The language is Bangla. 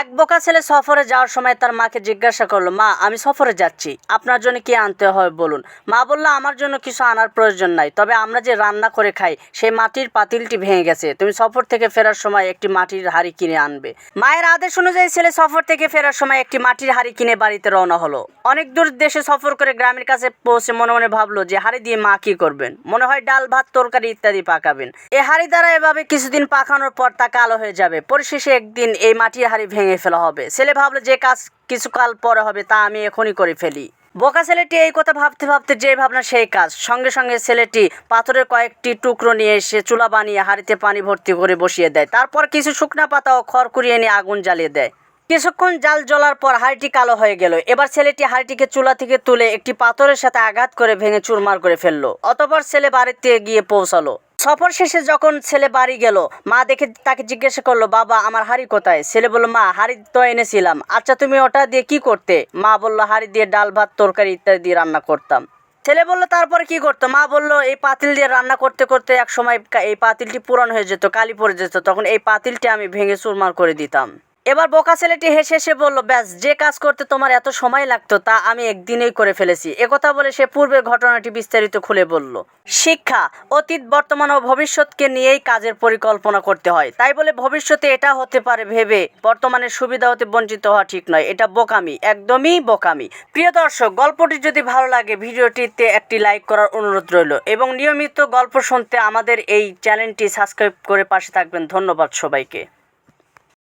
এক বোকা ছেলে সফরে যাওয়ার সময় তার মাকে জিজ্ঞাসা করল, মা, আমি সফরে যাচ্ছি। আপনার জন্য কি আনতে হয় বলুন? মা বলল, আমার জন্য কিছু আনার প্রয়োজন নাই। তবে আমরা যে রান্না করে খাই, সেই মাটির পাতিলটি ভেঙে গেছে। তুমি সফর থেকে ফেরার সময় একটি মাটির হাঁড়ি কিনে আনবে। মায়ের আদেশ অনুযায়ী ছেলে সফর থেকে ফেরার সময় একটি মাটির হাঁড়ি কিনে বাড়িতে রওনা হলো। অনেক দূর দেশে সফর করে গ্রামের কাছে পৌঁছে মনে মনে ভাবলো যে হাঁড়ি দিয়ে মা কি করবেন? মনে হয় ডাল, ভাত, তরকারি ইত্যাদি পাকাবেন। এই হাড়ি দ্বারা এভাবে কিছুদিন পাকানোর পর তা কালো হয়ে যাবে। পরিশেষে একদিন এই মাটির হাড়ি ভেঙে ফেলা হবে। ছেলে ভাবলো যে কাজ কিছুকাল পরে হবে, তা আমি এখনই করে ফেলি। বোকা ছেলেটি এই কথা ভাবতে ভাবতে যে ভাবনা সেই কাজ। সঙ্গে সঙ্গে ছেলেটি পাথরের কয়েকটি টুকরো নিয়ে এসে চুলা বানিয়ে হাড়িতে পানি ভর্তি করে বসিয়ে দেয়। তারপর কিছু শুকনা পাতা ও খড় কুড়িয়ে নিয়ে আগুন জ্বালিয়ে দেয়। কিছুক্ষণ জাল জ্বলার পর হাঁড়িটি কালো হয়ে গেল। এবার ছেলেটি হাঁড়িটিকে চুলা থেকে তুলে একটি পাথরের সাথে আঘাত করে ভেঙে চুরমার করে ফেলল। অতপর ছেলে বাড়িতে গিয়ে পৌঁছালো। সফর শেষে যখন ছেলে বাড়ি গেল, মা দেখে তাকে জিজ্ঞাসা করল, বাবা, আমার হাড়ি কোথায়? ছেলে বলল, মা, হাড়ি তো এনেছিলাম। আচ্ছা তুমি ওটা দিয়ে কি করতে? মা বলল, হাড়ি দিয়ে ডাল, ভাত, তরকারি ইত্যাদি দিয়ে রান্না করতাম। ছেলে বলল, তারপরে কি করতো? মা বলল, এই পাতিল দিয়ে রান্না করতে করতে এক সময় এই পাতিলটি পুরান হয়ে যেত, কালি পড়ে যেত। তখন এই পাতিলটি আমি ভেঙে চুরমার করে দিতাম। এবার বোকা ছেলেটি হেসে হেসে বলল, ব্যাস, যে কাজ করতে তোমার এত সময় লাগতো তা আমি একদিনেই করে ফেলেছি। একথা বলে সে পূর্বের ঘটনাটি বিস্তারিত খুলে বলল, শিক্ষা, অতীত, বর্তমান ও ভবিষ্যৎকে নিয়েই কাজের পরিকল্পনা করতে হয়। তাই বলে ভবিষ্যতে এটা হতে পারে ভেবে বর্তমানের সুবিধা হতে বঞ্চিত হওয়া ঠিক নয়। এটা বোকামি, একদমই বোকামি। প্রিয় দর্শক, গল্পটি যদি ভালো লাগে, ভিডিওটিতে একটি লাইক করার অনুরোধ রইল এবং নিয়মিত গল্প শুনতে আমাদের এই চ্যানেলটি সাবস্ক্রাইব করে পাশে থাকবেন। ধন্যবাদ সবাইকে।